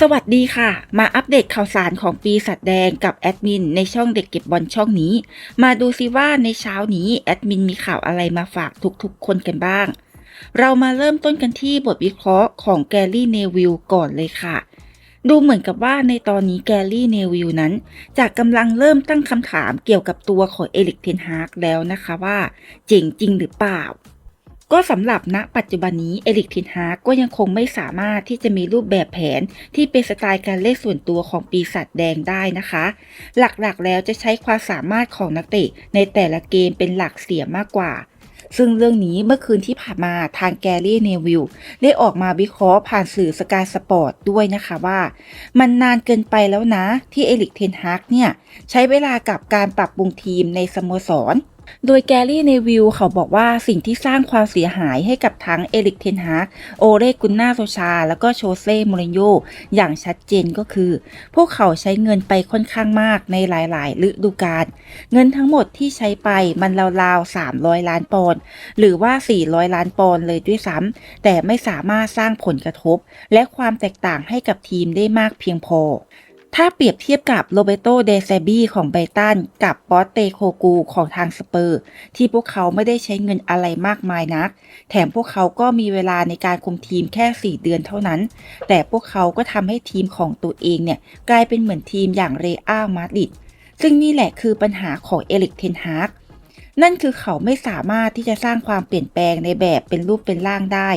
สวัสดีค่ะ มาอัปเดตข่าวสารของปีสัตว์แดงกับแอดมินในช่องเด็กเก็บบอลช่องนี้ มาดูซิว่าในเช้านี้แอดมินมีข่าวอะไรมาฝากทุกๆ คนกันบ้าง เรามาเริ่มต้นกันที่บทวิเคราะห์ของแกลลี่เนวิลก่อนเลยค่ะ ดูเหมือนกับว่าในตอนนี้แกลลี่เนวิลนั้นจะกำลังเริ่มตั้งคำถามเกี่ยวกับตัวของเอลิกเทนฮาร์กแล้วนะคะว่า เจ๋งจริงหรือเปล่า ก็สำหรับณปัจจุบันนี้เอริกเทนฮากก็ยังคงไม่สามารถที่จะมีรูปแบบแผนที่เป็นสไตล์การเล่นส่วนตัวของปีศาจแดงได้นะคะ หลักๆแล้วจะใช้ความสามารถของนักเตะในแต่ละเกมเป็นหลักเสียมากกว่า ซึ่งเรื่องนี้เมื่อคืนที่ผ่านมาทางแกรี่เนวิลได้ออกมาวิเคราะห์ผ่านสื่อสกายสปอร์ตด้วยนะคะว่า มันนานเกินไปแล้วนะที่เอริกเทนฮากเนี่ยใช้เวลากับการปรับปรุงทีมในสโมสร โดยแกรี่เนวิลเขาบอกว่าสิ่งที่สร้างความเสียหายให้กับทั้งเอริกเทนฮากโอเรกุนนาโซชา แล้วก็โชเซ่มูรินโญ่อย่างชัดเจนก็คือ พวกเขาใช้เงินไปค่อนข้างมากในหลายๆฤดูกาลเงินทั้งหมดที่ใช้ไปมันราวๆ300 ล้านปอนด์หรือว่า 400 ล้านปอนด์เลยด้วยซ้ำแต่ไม่สามารถสร้างผลกระทบ และความแตกต่างให้กับทีมได้มากเพียงพอ ถ้าเปรียบเทียบกับโรเบโตเดเซบีของไบรตันกับปอสเตโคกูของทางสเปอร์ ที่พวกเขาไม่ได้ใช้เงินอะไรมากมายนัก แถมพวกเขาก็มีเวลาในการคุมทีมแค่ 4 เดือนเท่านั้น แต่พวกเขาก็ทำให้ทีมของตัวเองเนี่ย กลายเป็นเหมือนทีมอย่างเรอัลมาดริดซึ่งนี่แหละคือปัญหาของเอลิกเทนฮาก นั่นคือเขาไม่สามารถที่จะสร้างความเปลี่ยนแปลงในแบบเป็นรูปเป็นร่างได้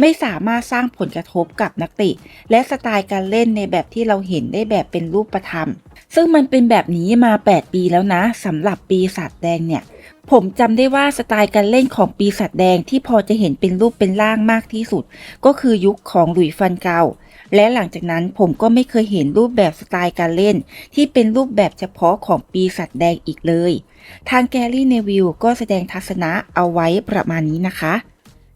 ไม่สามารถสร้างผลกระทบกับนักเตะและสไตล์การเล่นในแบบที่เราเห็นได้แบบเป็นรูปธรรม ซึ่งมันเป็นแบบนี้มา 8 ปีแล้วนะสำหรับปีศาจแดงเนี่ยผมจำได้ว่าสไตล์การเล่นของปีศาจแดงที่พอจะเห็นเป็นรูปเป็นร่างมากที่สุด ก็คือยุคของหลุยฟันเกาและหลังจากนั้นผมก็ไม่เคยเห็นรูปแบบสไตล์การเล่น ที่เป็นรูปแบบเฉพาะของปีศาจแดงอีกเลย ทางแกรี่เนวิลก็แสดงทัศนะเอาไว้ประมาณนี้นะคะ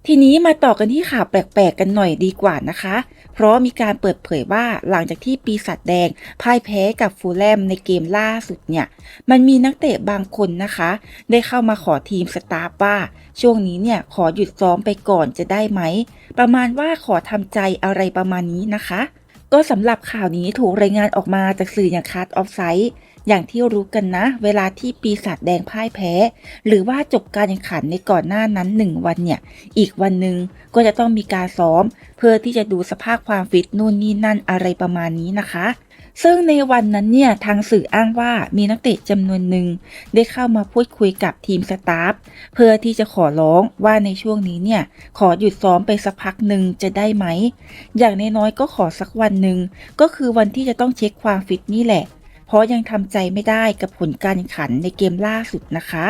ทีนี้มาต่อกันที่ข่าวแปลกๆกันหน่อยดีกว่านะคะ เพราะมีการเปิดเผยว่าหลังจากที่ปีศาจแดงพ่ายแพ้กับฟูลแลมในเกมล่าสุดเนี่ย มันมีนักเตะบางคนนะคะ ได้เข้ามาขอทีมสตาฟว่า ช่วงนี้เนี่ยขอหยุดซ้อมไปก่อนจะได้ไหม ประมาณว่าขอทำใจอะไรประมาณนี้นะคะ ก็สำหรับข่าวนี้ถูกรายงานออกมาจากสื่ออย่างคัตออฟไซต์อย่างที่รู้กันนะ เวลาที่ปีศาจแดงพ่ายแพ้ หรือว่าจบการแข่งขันในก่อนหน้านั้น 1 วันเนี่ย อีกวันหนึ่งก็จะต้องมีการซ้อม เพื่อที่จะดูสภาพความฟิตนู่นนี่นั่นอะไรประมาณนี้นะคะ ซึ่งในวันนั้นเนี่ยทางสื่ออ้างว่ามีนักเตะจำนวนหนึ่งได้เข้ามาพูดคุยกับทีมสตาฟเพื่อที่จะขอร้องว่าในช่วงนี้เนี่ยขอหยุดซ้อมไปสักพักหนึ่งจะได้ไหม อย่างน้อยก็ขอสักวันหนึ่งก็คือวันที่จะต้องเช็คความฟิตนี่แหละ เพราะยังทำใจไม่ได้กับผลการแข่งขันในเกมล่าสุดนะคะ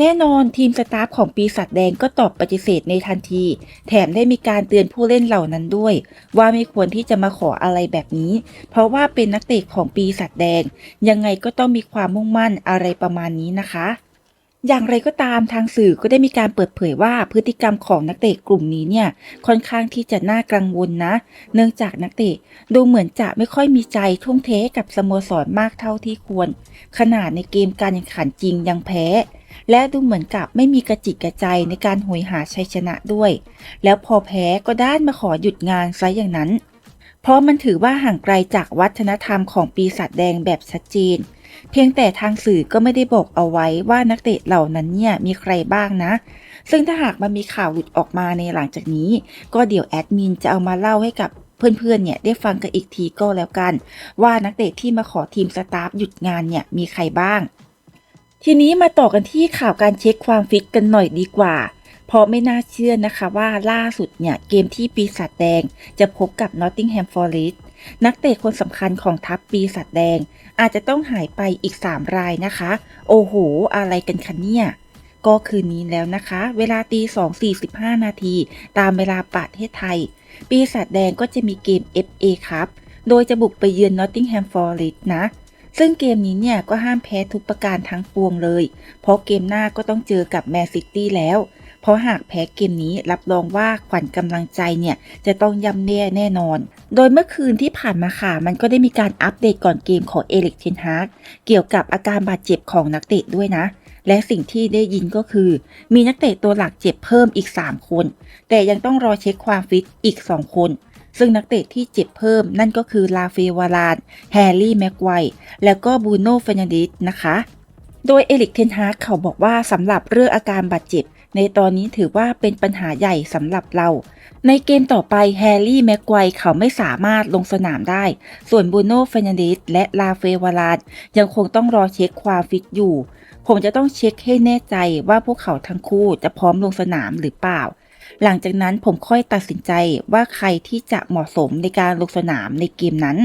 แน่นอนทีมสตาฟของปีศาจแดงก็ตอบปฏิเสธในทันที แถมได้มีการเตือนผู้เล่นเหล่านั้นด้วย ว่าไม่ควรที่จะมาขออะไรแบบนี้ เพราะว่าเป็นนักเตะของปีศาจแดง ยังไงก็ต้องมีความมุ่งมั่นอะไรประมาณนี้นะคะอย่างไรก็ตามทางสื่อก็ได้มีการเปิดเผยว่าพฤติกรรมของนักเตะกลุ่มนี้เนี่ยค่อนข้างที่จะน่ากังวลนะ เนื่องจากนักเตะดูเหมือนจะไม่ค่อยมีใจทุ่มเทกับสโมสรมากเท่าที่ควร ขนาดในเกมการแข่งขันจริงยังแพ้ และดูเหมือนกับไม่มีกระจิตกระใจในการหวยหาชัยชนะด้วย แล้วพอแพ้ก็ด้านมาขอหยุดงานซะอย่างนั้น เพราะมันถือว่าห่างไกลจากวัฒนธรรมของปีศาจแดงแบบชัดเจน เพียงแต่ทางสื่อก็ไม่ได้บอกเอาไว้ว่านักเตะเหล่านั้นเนี่ยมีใครบ้างนะ ซึ่งถ้าหากมันมีข่าวหลุดออกมาในหลังจากนี้ ก็เดี๋ยวแอดมินจะเอามาเล่าให้กับเพื่อนๆ เนี่ยได้ฟังกันอีกทีก็แล้วกัน ว่านักเตะที่มาขอทีมสตาฟหยุดงานเนี่ยมีใครบ้าง ทีนี้มาต่อกันที่ข่าวการเช็คความฟิตกันหน่อยดีกว่า เพราะไม่น่าเชื่อนะคะว่าล่าสุดเนี่ย เกมที่ปีศาจแดง จะพบกับ Nottingham Forest นักเตะคนสำคัญของทัพปีศาจแดง อาจจะต้องหายไปอีก 3 รายนะคะ โอ้โห อะไรกันคะเนี่ย ก็คืนนี้แล้วนะคะ เวลาตี2 45 นาที ตามเวลาประเทศไทย ปีศาจแดงก็จะมีเกม FA ครับ โดยจะบุกไปเยือน Nottingham Forest นะ ซึ่งเกมนี้เนี่ยก็ห้ามแพ้ทุกประการทั้งปวงเลย เพราะเกมหน้าก็ต้องเจอกับแมนซิตี้แล้ว เพราะหากแพ้เกมนี้รับรองว่าขวัญกำลังใจเนี่ยจะต้องย่ำแย่แน่นอน โดยเมื่อคืนที่ผ่านมาค่ะ มันก็ได้มีการอัปเดตก่อนเกมของเอลิกเทนฮาร์กเกี่ยวกับอาการบาดเจ็บของนักเตะด้วยนะและสิ่งที่ได้ยินก็คือ มีนักเตะตัวหลักเจ็บเพิ่มอีก 3 คน แต่ยังต้องรอเช็คความฟิตอีก 2 คน ซึ่งนักเตะที่เจ็บเพิ่มนั่นก็คือลาเฟวารานแฮร์รี่แม็กไวร์แล้วก็บูโน่เฟนันดิสนะคะ โดยเอลิกเทนฮากเขาบอกว่าสำหรับเรื่องอาการบาดเจ็บ ในตอนนี้ถือว่าเป็นปัญหาใหญ่สำหรับเรา ในเกมต่อไปแฮร์รี่แม็กไวร์เขาไม่สามารถลงสนามได้ ส่วนบูโน่เฟนันเดสและลาเฟวารานยังคงต้องรอเช็คความฟิตอยู่ผมจะต้องเช็คให้แน่ใจว่าพวกเขาทั้งคู่จะพร้อมลงสนามหรือเปล่า หลังจากนั้นผมค่อยตัดสินใจว่าใครที่จะเหมาะสมในการลงสนามในเกมนั้น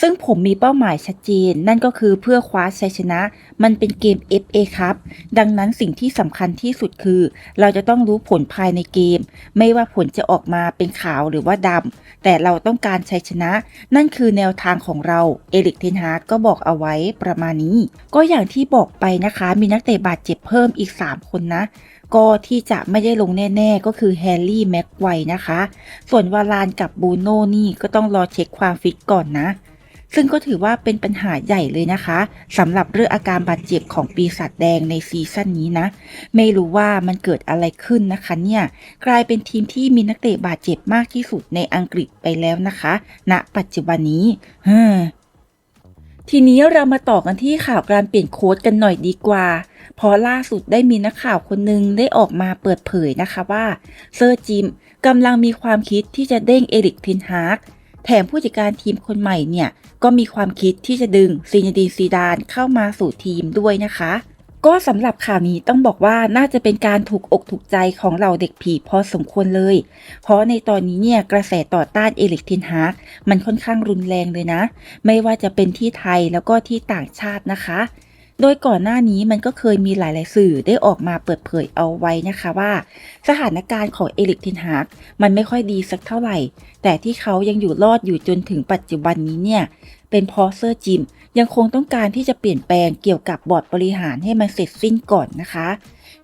ซึ่งผมมีเป้าหมายชัดเจน นั่นก็คือเพื่อคว้าชัยชนะ มันเป็นเกม FA ครับ ดังนั้นสิ่งที่สำคัญที่สุดคือ เราจะต้องรู้ผลภายในเกม ไม่ว่าผลจะออกมาเป็นขาวหรือว่าดำแต่เราต้องการชัยชนะ นั่นคือแนวทางของเราเอลิกเทนฮากก็บอกเอาไว้ประมาณนี้ ก็อย่างที่บอกไปนะคะ มีนักเตะบาดเจ็บเพิ่มอีก 3 คนนะ ก็ที่จะไม่ได้ลงแน่ ๆ ก็คือแฮร์รี่แม็กไวร์นะคะ ส่วนวาลานกับบูโน่นี่ก็ต้องรอเช็คความฟิตก่อนนะ ซึ่งก็ถือว่าเป็นปัญหาใหญ่เลยนะคะสำหรับเรื่องอาการบาดเจ็บของปีศาจแดงในซีซั่นนี้นะ ไม่รู้ว่ามันเกิดอะไรขึ้นนะคะเนี่ย กลายเป็นทีมที่มีนักเตะบาดเจ็บมากที่สุดในอังกฤษไปแล้วนะคะณปัจจุบันนี้เฮ้อ ทีนี้เรามาต่อกันที่ข่าวการเปลี่ยนโค้ดกันหน่อยดีกว่าเพราะล่าสุดได้มีนักข่าวคนหนึ่งได้ออกมาเปิดเผยนะคะว่าเซอร์จิมกำลังมีความคิดที่จะเด้งเอริกทินฮาร์กแถมผู้จัดการทีมคนใหม่เนี่ย ก็มีความคิดที่จะดึงซีนดีนซีดานเข้ามาสู่ทีมด้วยนะคะ ก็สำหรับข่าวนี้ต้องบอกว่าน่าจะเป็นการถูกอกถูกใจของเราเด็กผีพอสมควรเลย เพราะในตอนนี้เนี่ยกระแสต่อต้านเอลิกเทนฮากมันค่อนข้างรุนแรงเลยนะ ไม่ว่าจะเป็นที่ไทยแล้วก็ที่ต่างชาตินะคะโดยก่อนหน้านี้มันก็เคยมีหลาย ๆ สื่อได้ออกมาเปิดเผยเอาไว้นะคะว่า สถานการณ์ของเอลิกเทนฮากมันไม่ค่อยดีสักเท่าไหร่ แต่ที่เขายังอยู่รอดอยู่จนถึงปัจจุบันนี้เนี่ย เป็นพราะเซอร์จิมยังคงต้องการที่จะเปลี่ยนแปลงเกี่ยวกับบอร์ดบริหารให้มันเสร็จสิ้นก่อนนะคะ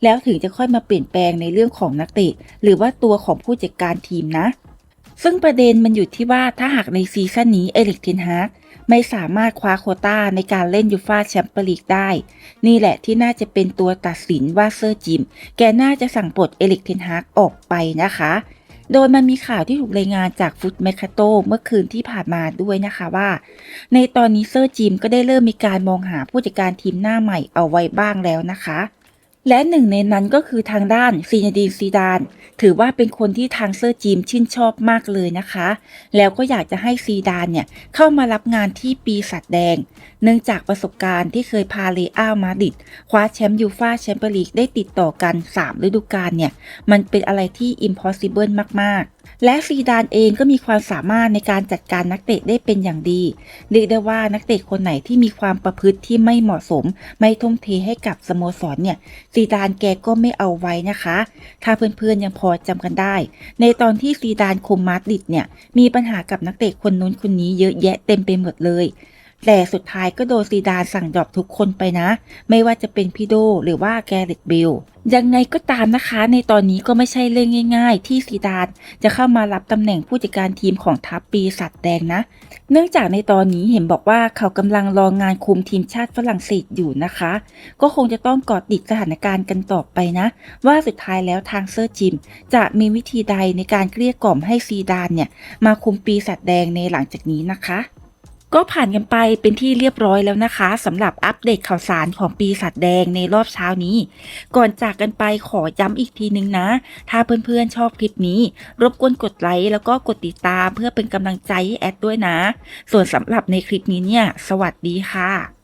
แล้วถึงจะค่อยมาเปลี่ยนแปลงในเรื่องของนักเตะ หรือว่าตัวของผู้จัดการทีมนะ ซึ่งประเด็นมันอยู่ที่ว่าถ้าหากในซีซั่นนี้เอริกเทนฮากไม่สามารถคว้าโคต้าในการเล่นยูฟาแชมเปี้ยนลีกได้ นี่แหละที่น่าจะเป็นตัวตัดสินว่าเซอร์จิม แกน่าจะสั่งปลดเอริกเทนฮากออกไปนะคะ โดยมันมีข่าวที่ถูกรายงานจากฟุตเมคาโตเมื่อคืนที่ผ่านมาด้วยนะคะว่า ในตอนนี้เซอร์จิมก็ได้เริ่มมีการมองหาผู้จัดการทีมหน้าใหม่เอาไว้บ้างแล้วนะคะ และหนึ่งในนั้นก็คือทางด้านซีนดีนซีดาน ถือว่าเป็นคนที่ทางเซอร์จิมชื่นชอบมากเลยนะคะ แล้วก็อยากจะให้ซีดานเนี่ยเข้ามารับงานที่ปีศาจแดง เนื่องจากประสบการณ์ที่เคยพาเรอัลมาดริดคว้าแชมป์ยูฟาแชมเปี้ยนลีกได้ติดต่อกัน 3 ฤดูกาลเนี่ย มันเป็นอะไรที่ impossible มาก ๆ และซีดานเองก็มีความสามารถในการจัดการนักเตะได้เป็นอย่างดีเรียกได้ว่านักเตะคนไหนที่มีความประพฤติที่ไม่เหมาะสม ไม่ทุ่มเทให้กับสโมสรเนี่ยซีดานแกก็ไม่เอาไว้นะคะ ถ้าเพื่อนๆยังพอจำกันได้ ในตอนที่ซีดานคุมมาดริดเนี่ยมีปัญหากับนักเตะคนนู้นคนนี้เยอะแยะเต็มไปหมดเลย แต่สุดท้ายก็โดนซีดานสั่งดรอปทุกคนไปนะ ไม่ว่าจะเป็นพี่โดหรือว่าแกเรตเบลยังไงก็ตามนะคะ ในตอนนี้ก็ไม่ใช่เรื่องง่าย ๆ ที่ซีดานจะเข้ามารับตำแหน่งผู้จัดการทีมของทัพปีสัตว์แดงนะ เนื่องจากในตอนนี้เห็นบอกว่าเขากำลังรองานคุมทีมชาติฝรั่งเศสอยู่นะคะ ก็คงจะต้องกอดติดสถานการณ์กันต่อไปนะ ว่าสุดท้ายแล้วทางเซอร์จิม จะมีวิธีใดในการเกลี้ยกล่อมให้ซีดานเนี่ยมาคุมปีศาจแดงในหลังจากนี้นะคะ ก็ผ่านกันไปเป็นที่เรียบร้อยแล้วนะคะสำหรับอัปเดตข่าวสารของปีศาจแดงในรอบเช้านี้ ก่อนจากกันไปขอย้ำอีกทีนึงนะ ถ้าเพื่อนๆชอบคลิปนี้ รบกวนกดไลค์แล้วก็กดติดตามเพื่อเป็นกำลังใจให้แอดด้วยนะ ส่วนสำหรับในคลิปนี้เนี่ย สวัสดีค่ะ